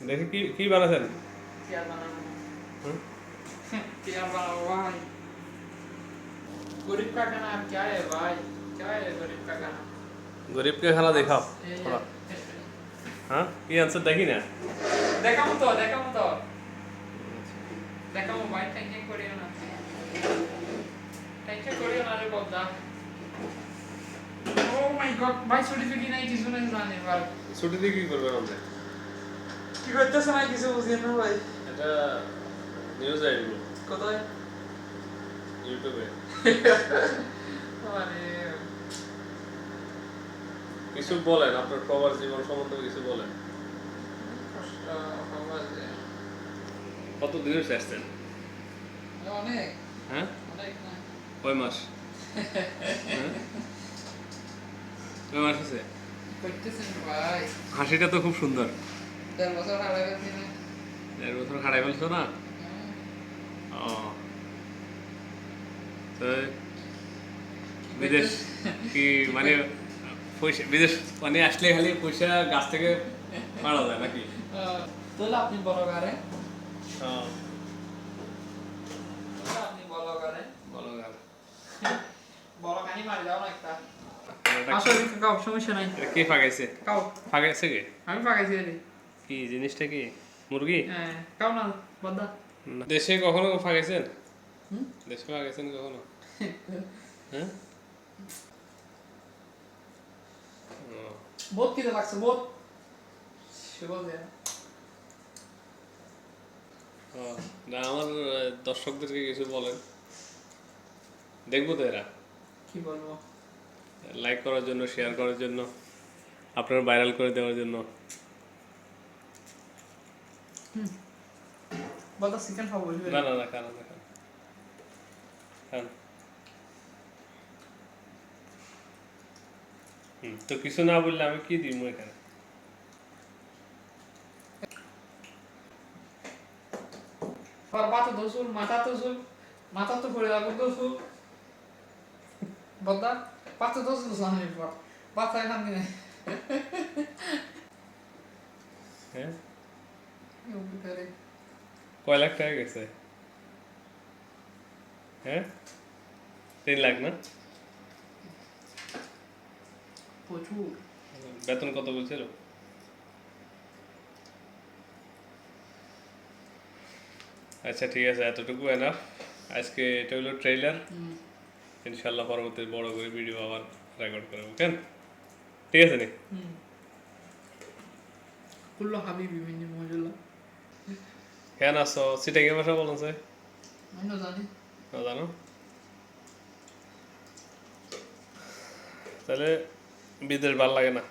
দেখি কি কি বানাছেন? গরিব কে খানা দেখাও থোড়া হ্যাঁ? কি আনসার দেখি না? দেখাবো তো দেখাবো তো। দেখাবো ভাই টেনশন করিও না। টেনশন করিও না রে বদ্দা। ও মাই গড ভাই ছুটি ফিটি নাই কিছু নাই জানি ভাই। ছুটিতে কি করবে আমরা কি করতেছ না কিছু বুঝি না ভাই এটা নিউজ আইডি কোথায় ইউটিউবে মানে কিছু বলেন আপনার প্রবাস জীবন সম্বন্ধে কিছু বলেন কত দিনের আসছেন অনেক হ্যাঁ অনেক না কয় মাস হ্যাঁ? কয় মাস আছে করতেছেন ভাই হাসিটা তো খুব সুন্দর দেড় বছর হারা গেছি না দেড় বছর খাড়াই ফেলছো না ও তো বিদেশ কি মানে পয়সা বিদেশ মানে আসলে খালি পয়সা গাছ থেকে পাড়া যায় নাকি তাহলে আপনি বলো গারে তাহলে আপনি বলো গারে বলো গাছ। বলো কানি মারি যাও না একটা আসলে কাউ সমস্যা নাই কে ফাঁকাইছে কাউ ফাঁকাইছে কে আমি রে কি জিনিসটা কি? মুরগি? হ্যাঁ কাউ না বদ্দা দেশে কখনো হুম? দেশে ফাঁকাইছেন কখনো? হ্যাঁ? লাগছে না আমার দর্শকদেরকে কিছু বলেন। দেখব তো এরা। কি বলব? লাইক করার জন্য শেয়ার করার জন্য আপনার ভাইরাল করে দেওয়ার জন্য। বদ্দা চিকেন খাব না না না খান না খান। তো কিছু না বললে আমি কি দিব এখানে? আর বাতা তো মাথা তো মাথা তো পড়ে পাতা সামনে পর এখান দিনে হ্যাঁ? ভিতরে। কয় লাখ টাকা গেছে? হ্যাঁ? তিন লাখ না? প্রচুর। বেতন কত বলছিল? আচ্ছা ঠিক আছে এতটুকু এনাফ আজকে এটা হলো ট্রেলার হুম। ইনশাল্লাহ পরবর্তী বড় করে ভিডিও আবার রেকর্ড করব কেন ঠিক আছে নি? হুম। কুল্লো হাবিবি মিনি মজুল্লা কেন আছো সিটা কে ভাষা বলুন যে। জানো? তাহলে বিদেশ ভালো লাগে না।